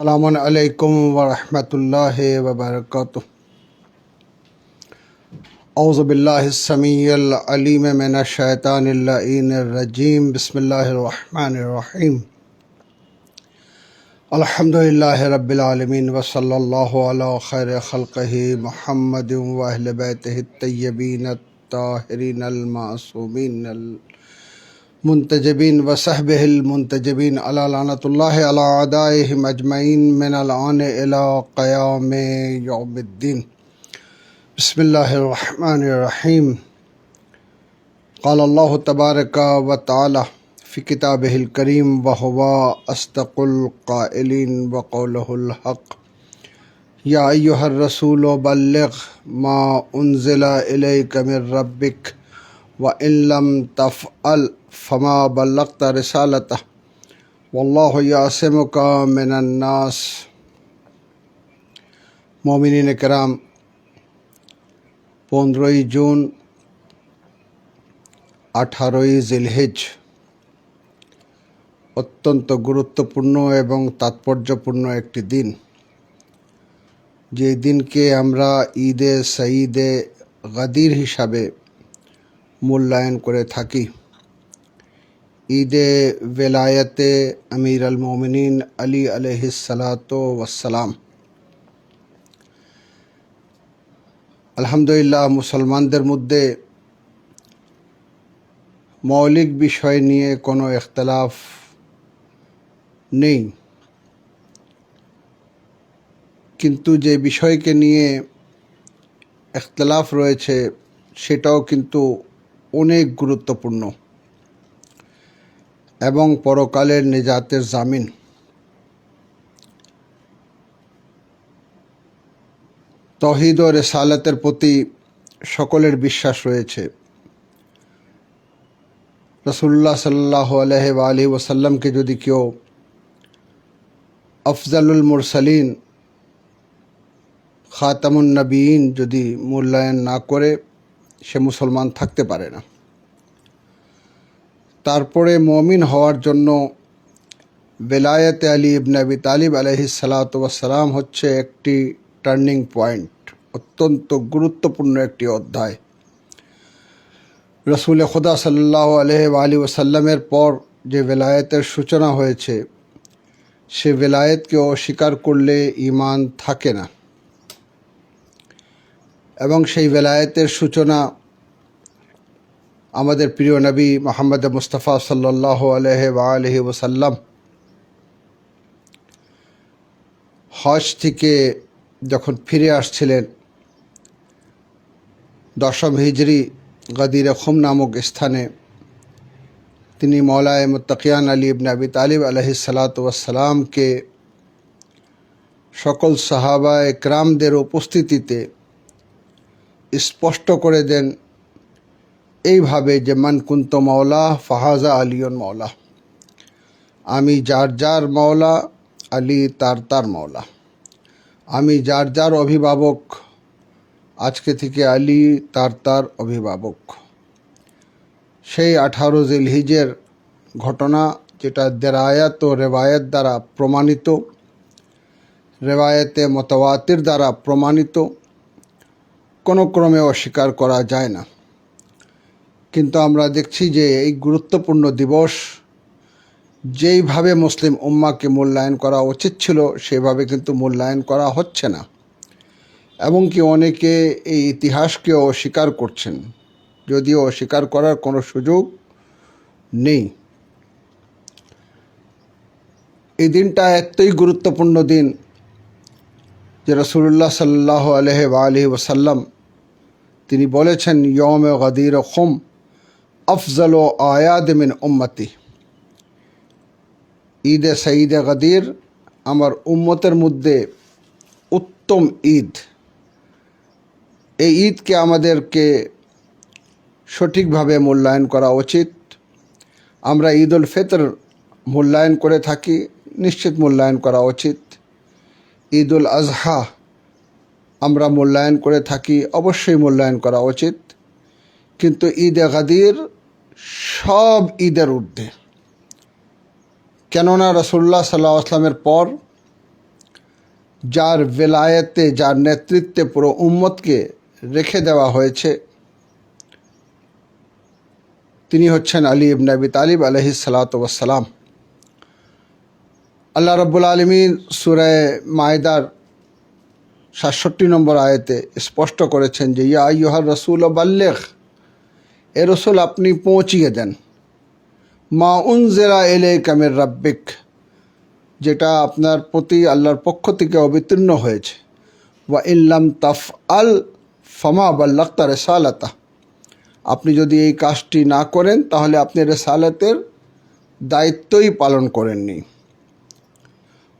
السلام علیکم ورحمۃ اللہ وبرکاتہ۔ اعوذ باللہ السمیع العلیم من الشیطان اللعین الرجیم۔ بسم اللہ الرحمن الرحیم۔ الحمد للہ رب العالمین وصلی اللہ علی خیر خلقہ محمد و اہل بیتہ الطیبین الطاہرین المعصومین ال... منتجبین و صحب المنتجبین لعنت اللہ علیہ اجمعین من العن الى قیام یوم الدین۔ بسم اللہ الرحمن الرحیم۔ قال اللہ تبارک و تعالی فی کتاب الکریم وہوا استق القائلین وقولہ الحق۔ یا ایوہ الرسول بلغ ما انزل الیک من ربک وَإِن لَمْ تَفْعَلْ ফমা বল্লকতা রেসালতা ওল্লাহ ইয়াসমকা মেনান্নাস মমিনিন কেরাম পনেরোই জুন আঠারোই জিলহেজ অত্যন্ত গুরুত্বপূর্ণ এবং তাৎপর্যপূর্ণ একটি দিন। যে দিনকে আমরা ঈদে সঈদে গাদির হিসাবে মূল্যায়ন করে থাকি। ঈদে বেলায়েতে আমির আল মোমিনিন আলী আলহিসালাত ওয়াসালাম আলহামদুলিল্লাহ, মুসলমানদের মধ্যে মৌলিক বিষয় নিয়ে কোনো এখতলাফ নেই। কিন্তু যে বিষয়কে নিয়ে এখতলাফ রয়েছে, সেটাও কিন্তু অনেক গুরুত্বপূর্ণ। এবং পরকালের নিজাতের জামিন। তহিদ ও রেসালাতের প্রতি সকলের বিশ্বাস রয়েছে। রসুল্লাহ সাল্লাহ আলহ আলী ওসাল্লামকে যদি কেউ আফজালুল মুরসালিন, খাতামুন নবীন যদি মূল্যায়ন না করে, সে মুসলমান থাকতে পারে না। তারপরে মমিন হওয়ার জন্য বেলায়েতে আলী ইবনে আবি তালিব আলহি সালাতাম হচ্ছে একটি টার্নিং পয়েন্ট অত্যন্ত গুরুত্বপূর্ণ একটি অধ্যায়। রসুল খুদা সাল্লাহ আলহ আলী ওসাল্লামের পর যে বেলায়েতের সূচনা হয়েছে, সে বেলায়েতকে অস্বীকার করলে ইমান থাকে না। এবং সেই বেলায়েতের সূচনা আমাদের প্রিয় নবী মোহাম্মদ মুস্তফা সাল্লাহ আলহ আলহি ওসাল্লাম হজ থেকে যখন ফিরে আসছিলেন, দশম হিজড়ি গদির খুম নামক স্থানে তিনি মৌলায় মুত্তাকিয়ান আলী ইবনে আবি তালিব আলহি সালাতামকে সকল সাহাবা একরামদের উপস্থিতিতে স্পষ্ট করে দেন এইভাবে যে মান কুন্ত মৌলা ফাহাজা আলিয়ন মৌলা আমি যার যার মৌলা আলী তার তার মৌলা আমি যার যার অভিভাবক, আজকে থেকে আলী তার তার অভিভাবক। সেই আঠারো জিলহিজের ঘটনা যেটা দেরায়াত ও রেবায়ত দ্বারা প্রমাণিত রেবায়তে মতওয়াতির দ্বারা প্রমাণিত, কোনো ক্রমে অস্বীকার করা যায় না। কিন্তু আমরা দেখছি যে এই গুরুত্বপূর্ণ দিবস যেইভাবে মুসলিম উম্মাকে মূল্যায়ন করা উচিত ছিল, সেভাবে কিন্তু মূল্যায়ন করা হচ্ছে না। এবং কি অনেকে এই ইতিহাসকেও অস্বীকার করছেন, যদিও অস্বীকার করার কোনো সুযোগ নেই। এই দিনটা এতই গুরুত্বপূর্ণ দিন যে রসুল্লাহ সাল্লাহ আলহ আলহি ওসাল্লাম তিনি বলেছেন ইয়ম গাদির খুম আফজল আয়াদ মিন উম্মতি। ঈদে সঈদে গদির আমার উম্মতের মধ্যে উত্তম ঈদ। এই ঈদকে আমাদেরকে সঠিকভাবে মূল্যায়ন করা উচিত। আমরা ঈদ উল ফিতর মূল্যায়ন করে থাকি, নিশ্চিত মূল্যায়ন করা উচিত। ঈদ উল আজহা আমরা মূল্যায়ন করে থাকি, অবশ্যই মূল্যায়ন করা উচিত। কিন্তু ঈদে গাদির সব ঈদের ঊর্ধ্বে। কেননা রসুল্লাহ সাল্লাহ আসলামের পর যার বেলায়েতে, যার নেতৃত্বে পুরো উম্মতকে রেখে দেওয়া হয়েছে, তিনি হচ্ছেন আলী ইবনে আবি তালিব আলহি সালাতাম আল্লাহ রব্বুল আলমিন সুরায় মায়দার সাতষট্টি নম্বর আয়তে স্পষ্ট করেছেন যে, ইয়া ইহার রসুল বাল্লেখ এ রসুল, আপনি পৌঁছিয়ে দেন। মা উনজেরা এলে কামের রাব্বিক, যেটা আপনার প্রতি আল্লাহর পক্ষ থেকে অবতীর্ণ হয়েছে। বা ইল্লাম তাফ আল ফমা বাল্লাক্তা রেসালাতা, আপনি যদি এই কাজটি না করেন, তাহলে আপনি রেসালাতের দায়িত্বই পালন করেননি।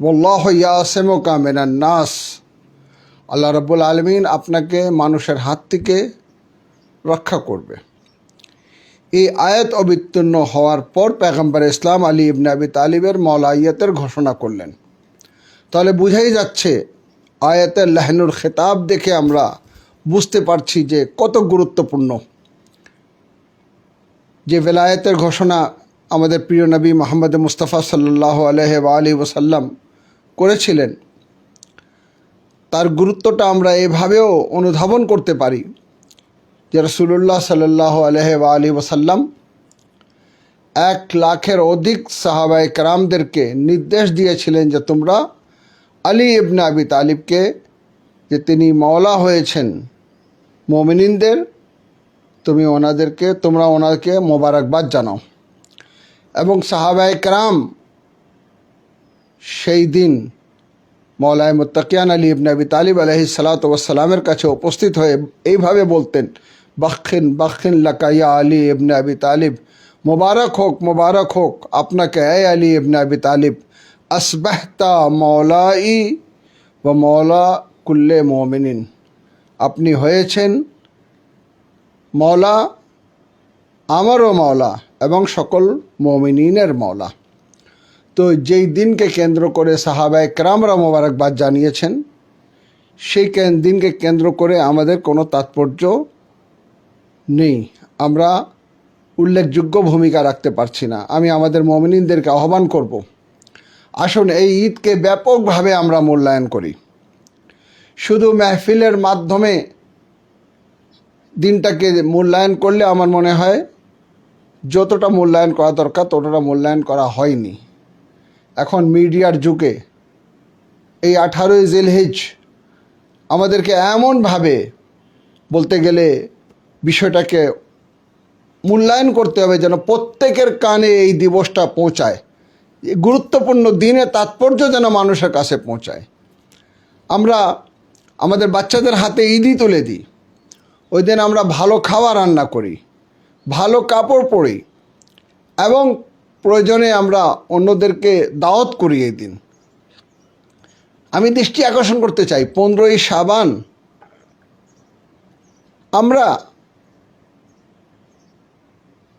বল্লাহ ইয়াসেম কামেনান নাস, আল্লাহ রব্বুল আলমিন আপনাকে মানুষের হাত থেকে রক্ষা করবে। এই আয়াত অবিতীর্ণ হওয়ার পর পেগম্বর ইসলাম আলী ইবনে আবি তালিবের মৌলাইয়াতের ঘোষণা করলেন। তাহলে বুঝাই যাচ্ছে, আয়াতের লাহনুর খেতাব দেখে আমরা বুঝতে পারছি যে কত গুরুত্বপূর্ণ। যে বেলায়েতের ঘোষণা আমাদের প্রিয় নবী মোহাম্মদ মুস্তাফা সাল্লাহ আলহ আলী ওসাল্লাম করেছিলেন, তার গুরুত্বটা আমরা এভাবেও অনুধাবন করতে পারি। যে রসুল্লাহ সাল্লাহ আলহ আলী ওসাল্লাম এক লাখের অধিক সাহাবাই কারামদেরকে নির্দেশ দিয়েছিলেন যে তোমরা আলী ইবনে আবি তালিবকে, যে তিনি মওলা হয়েছেন মোমিনিনদের, তুমি ওনাদেরকে, তোমরা ওনাকে মোবারকবাদ জানাও। এবং সাহাবাই কারাম সেই দিন মৌলায় মুত্তাকিয়ান আলী ইবনে আবি তালিব আলহি সালাতামের কাছে উপস্থিত হয়ে এইভাবে বলতেন বাক্ষিন বাক্ষিন লাকাইয়া আলী ইবনে আবি তালিব। মোবারক হোক মোবারক হোক, আপনাকে এ আলী ইবনে আবি তালিব, আসবাহতা মৌলাই ও মৌলা কুল্লে মোমিনিন। আপনি হয়েছেন মৌলা, আমারও মৌলা এবং সকল মমিনিনের মৌলা। তো যেই দিনকে কেন্দ্র করে সাহাবায় ক্রামরা মোবারকবাদ জানিয়েছেন, সেই দিনকে কেন্দ্র করে আমাদের কোনো তাৎপর্য নেই। আমরা উল্লেখযোগ্য ভূমিকা রাখতে পারছি না। আমি আমাদের মমিনিনদেরকে আহ্বান করব। আসুন, এই ঈদকে ব্যাপকভাবে আমরা মূল্যায়ন করি। শুধু মেহফিলের মাধ্যমে দিনটাকে মূল্যায়ন করলে আমার মনে হয়, যতটা মূল্যায়ন করা দরকার, ততটা মূল্যায়ন করা হয়নি। এখন মিডিয়ার যুগে এই আঠারোই জেলহেজ আমাদেরকে এমনভাবে বলতে গেলে বিষয়টাকে মূল্যায়ন করতে হবে যেন প্রত্যেকের কানে এই দিবসটা পৌঁছায়। গুরুত্বপূর্ণ দিনে তাৎপর্য যেন মানুষের কাছে পৌঁছায়। আমরা আমাদের বাচ্চাদের হাতে ঈদই তুলে দিই। ওই দিন আমরা ভালো খাওয়া রান্না করি, ভালো কাপড় পরি এবং প্রয়োজনে আমরা অন্যদেরকে দাওয়াত করি এই দিন। আমি দৃষ্টি আকর্ষণ করতে চাই, পনেরোই সাবান আমরা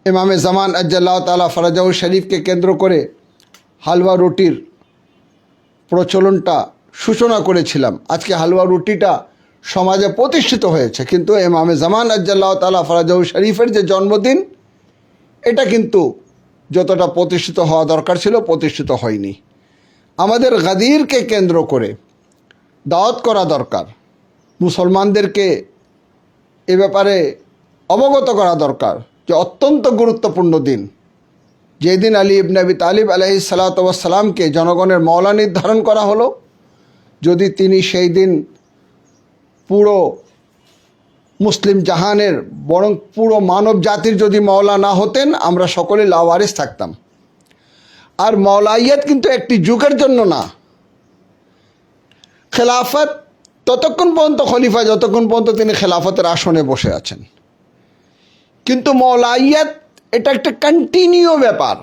ইমামে জামান আজ্জাল্লাহ তালা ফরাজাউল শরীফকে কেন্দ্র করে হালুয়া রুটির প্রচলনটা সূচনা করেছিলাম। আজকে হালুয়া রুটিটা সমাজে প্রতিষ্ঠিত হয়েছে। কিন্তু এমামে জামান আজ্জাল্লাহ তালা ফরাজাউল শরীফের যে জন্মদিন, এটা কিন্তু যতটা প্রতিষ্ঠিত হওয়া দরকার ছিল, প্রতিষ্ঠিত হয়নি। আমাদের গাদিরকে কেন্দ্র করে দাওয়াত করা দরকার। মুসলমানদেরকে এ ব্যাপারে অবগত করা দরকার। যে অত্যন্ত গুরুত্বপূর্ণ দিন। যেদিন আলী ইবনাবি তালিব আলহি সালাতামকে জনগণের মৌলা নির্ধারণ করা হলো, যদি তিনি সেই দিন পুরো মুসলিম জাহানের বরং পুরো মানব জাতির যদি মওলা না হতেন, আমরা সকলে লাওয়ারিস থাকতাম। আর মৌলাইয়াত কিন্তু একটি যুগের জন্য না। খেলাফত ততক্ষণ পর্যন্ত খলিফা, যতক্ষণ পর্যন্ত তিনি খেলাফতের আসনে বসে আছেন। কিন্তু মৌলাইয়াত, এটা একটা কন্টিনিউ ব্যাপার।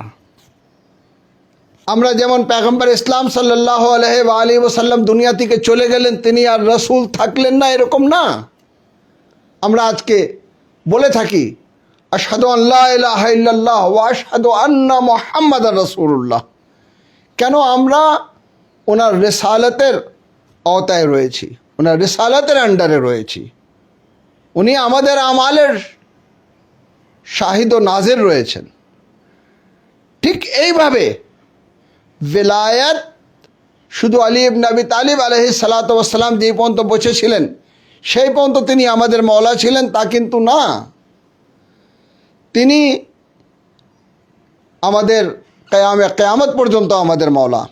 আমরা যেমন পেগম্বর ইসলাম সাল্লাহ আলহ আলী ওসাল্লাম দুনিয়া থেকে চলে গেলেন, তিনি আর রসুল থাকলেন না, এরকম না। আমরা আজকে বলে থাকি আসাদু আল্লাহ ইল্লাল্লাহ ও আসাদু আন্না মোহাম্মদ রসুল্লাহ কেন আমরা ওনার রেসালতের আওতায় রয়েছি, ওনার রেসালতের আন্ডারে রয়েছি? উনি আমাদের আমালের শাহিদ ও নাজের রয়েছেন। ঠিক এইভাবে বেলায়াত শুধু আলী ইবনে আবি তালিব আলহি সালাতাম যেই পর্যন্ত বসেছিলেন সেই পর্যন্ত তিনি আমাদের মওলা ছিলেন, তা কিন্তু না। তিনি আমাদের কেয়ামে, কেয়ামত পর্যন্ত আমাদের মওলা।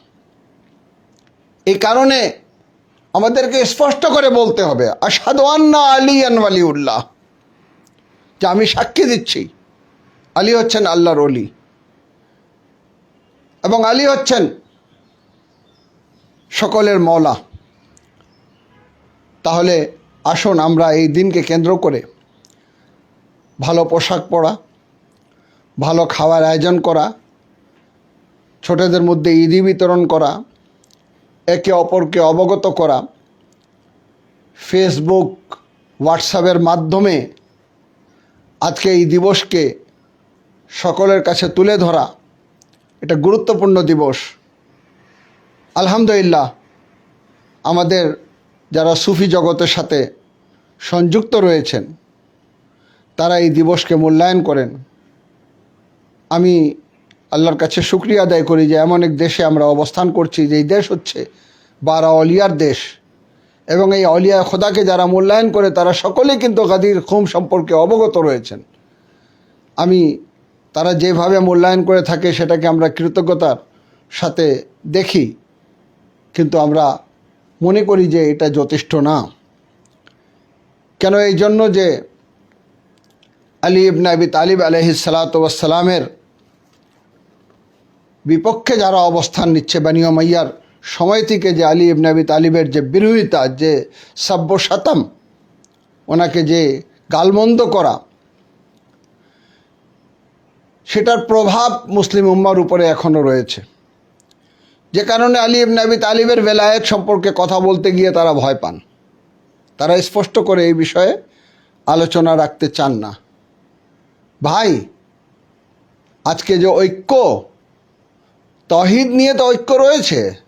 এই কারণে আমাদেরকে স্পষ্ট করে বলতে হবে আসাদু আন্না আলী আনওয়ালিউল্লাহ যে আমি সাক্ষী দিচ্ছি। আলী হচ্ছেন আল্লাহর অলি এবং আলী হচ্ছেন সকলের মওলা। তাহলে আসুন আমরা এই দিনকে কেন্দ্র করে ভালো পোশাক পরা, ভালো খাওয়ার আয়োজন করা, ছোটদের মধ্যে ঈদি বিতরণ করা, একে অপরকে অবগত করা ফেসবুক হোয়াটসঅ্যাপের মাধ্যমে আজকে এই দিবসকে সকলের কাছে তুলে ধরা এটা গুরুত্বপূর্ণ দিবস। আলহামদুলিল্লাহ, আমাদের যারা সুফি জগতের সাথে সংযুক্ত রয়েছেন, তারা এই দিবসকে মূল্যায়ন করেন। আমি আল্লাহর কাছে শুক্রিয়া আদায় করি যে এমন এক দেশে আমরা অবস্থান করছি যে এই দেশ হচ্ছে বারা অলিয়ার দেশ। এবং এই অলিয়া খোদাকে যারা মূল্যায়ন করে, তারা সকলেই কিন্তু গাদির খুম সম্পর্কে অবগত রয়েছেন। আমি, তারা যেভাবে মূল্যায়ন করে থাকে, সেটাকে আমরা কৃতজ্ঞতার সাথে দেখি। কিন্তু আমরা মনে করি যে এটা যথেষ্ট না। কেন এই জন্য যে আলী ইবনে আবি তালিব আলহি সালাতামের বিপক্ষে যারা অবস্থান নিচ্ছে বানিয়া মাইয়ার সময় থেকে যে আলী ইবনাবি তালিবের যে বিরোধিতা, যে সাব্য সাতাম ওনাকে যে গালমন্দ করা, সেটার প্রভাব মুসলিম উম্মার উপরে এখনও রয়েছে। যে কারণে আলী ইবনে আবি তালিবের বেলায়েত সম্পর্কে কথা বলতে গিয়ে তারা ভয় পান। তারা স্পষ্ট করে এই বিষয়ে আলোচনা রাখতে চান না। ভাই, আজকে যে ঐক্য, তহিদ নিয়ে তো ঐক্য রয়েছে।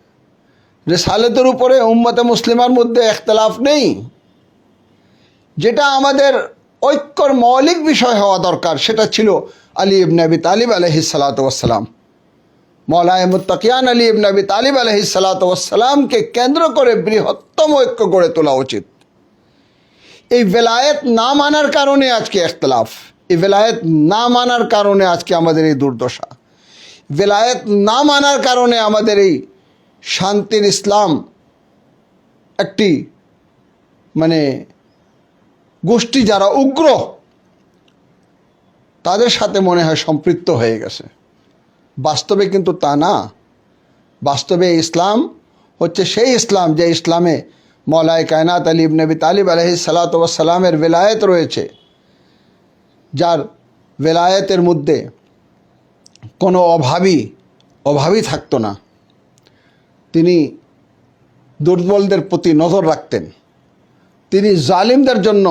যে সালেতের উপরে উম্মতে মুসলিমার মধ্যে এখতলাফ নেই, যেটা আমাদের ঐক্যর মৌলিক বিষয় হওয়া দরকার, সেটা ছিল আলী ইবনে আবি তালিব আলহি সালাতাম মৌলায় মুত্তাকিয়ান আলী ইবনে আবি তালিব আলহি সালাতামকে কেন্দ্র করে বৃহত্তম ঐক্য গড়ে তোলা উচিত। এই বেলায়েত না মানার কারণে আজকে এখতলাফ, এই বেলায়েত না মানার কারণে আজকে আমাদের এই দুর্দশা, বেলায়েত না মানার কারণে আমাদের এই শান্তির ইসলাম একটি মানে গোষ্ঠী যারা উগ্র, তাদের সাথে মনে হয় সম্পৃক্ত হয়ে গেছে। বাস্তবে কিন্তু তা না। বাস্তবে ইসলাম হচ্ছে সেই ইসলাম যে ইসলামে মৌলায় কায়নাত আলিব নবী তালিব আলহি সালাতামের বেলায়েত রয়েছে, যার বেলায়েতের মধ্যে কোনো অভাবী অভাবী থাকতো না। তিনি দুর্বলদের প্রতি নজর রাখতেন। তিনি জালিমদের জন্য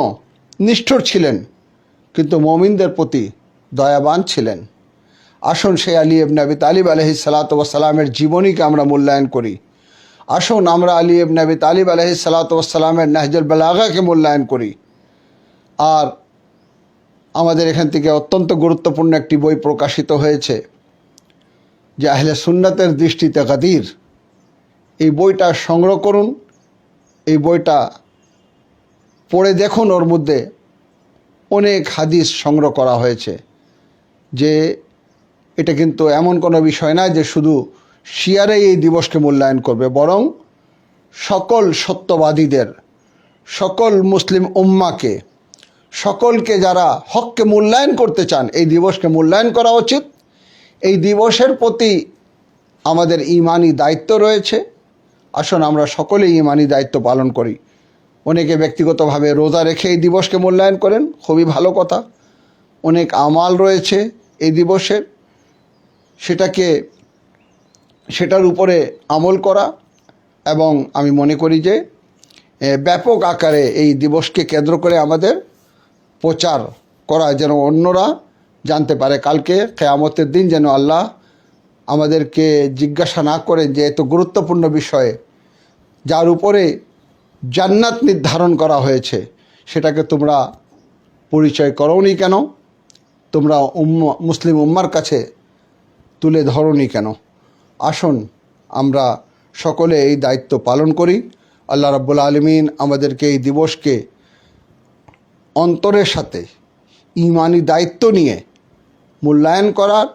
নিষ্ঠুর ছিলেন, কিন্তু মমিনদের প্রতি দয়াবান ছিলেন। আসুন সেই আলী এবনে আবি তালিব আলহি সালাতামের জীবনীকে আমরা মূল্যায়ন করি। আসুন আমরা আলী এবনে আবি তালিব আলহি সালাতামের নাহজুল বেলাগাকে মূল্যায়ন করি। আর আমাদের এখান থেকে অত্যন্ত গুরুত্বপূর্ণ একটি বই প্রকাশিত হয়েছে, যে আহলে সুন্নাতের দৃষ্টিতে গাদির। এই বইটা সংগ্রহ করুন। এই বইটা পড়ে দেখুন, ওর মধ্যে অনেক হাদিস সংগ্রহ করা হয়েছে যে এটা কিন্তু এমন কোনো বিষয় না যে শুধু শিয়ারাই এই দিবসকে মূল্যায়ন করবে, বরং সকল সত্যবাদীদের, সকল মুসলিম উম্মাকে, সকলকে যারা হককে মূল্যায়ন করতে চান, এই দিবসকে মূল্যায়ন করা উচিত। এই দিবসের প্রতি আমাদের ইমানি দায়িত্ব রয়েছে। আসুন, আমরা সকলেই ইমানি দায়িত্ব পালন করি। অনেকে ব্যক্তিগতভাবে রোজা রেখে এই দিবসকে মূল্যায়ন করেন, খুবই ভালো কথা। অনেক আমাল রয়েছে এই দিবসের। সেটাকে, সেটার উপরে আমল করা এবং আমি মনে করি যে ব্যাপক আকারে এই দিবসকে কেন্দ্র করে আমাদের প্রচার করা যেন অন্যরা জানতে পারে। কালকে কেয়ামতের দিন যেন আল্লাহ আমাদেরকে জিজ্ঞাসা না করেন যে, এত গুরুত্বপূর্ণ বিষয়ে যার উপরে জান্নাত নির্ধারণ করা হয়েছে, সেটাকে তোমরা পরিচয় করোনি কেন? তোমরা উম্মা, মুসলিম উম্মার কাছে তুলে ধরনি কেন? আসুন, আমরা সকলে এই দায়িত্ব পালন করি। আল্লাহ রাব্বুল আলমিন আমাদেরকে এই দিবসকে অন্তরের সাথে ইমানি দায়িত্ব নিয়ে মূল্যায়ন করার,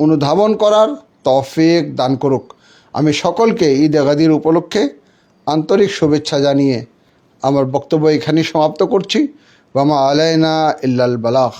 অনুধাবন করার তফেক দান করুক। আমি সকলকে ঈদ আগাদির উপলক্ষে আন্তরিক শুভেচ্ছা জানিয়ে আমার বক্তব্য এখানেই সমাপ্ত করছি। বামা আলাইনা ইল্লাল বালাহ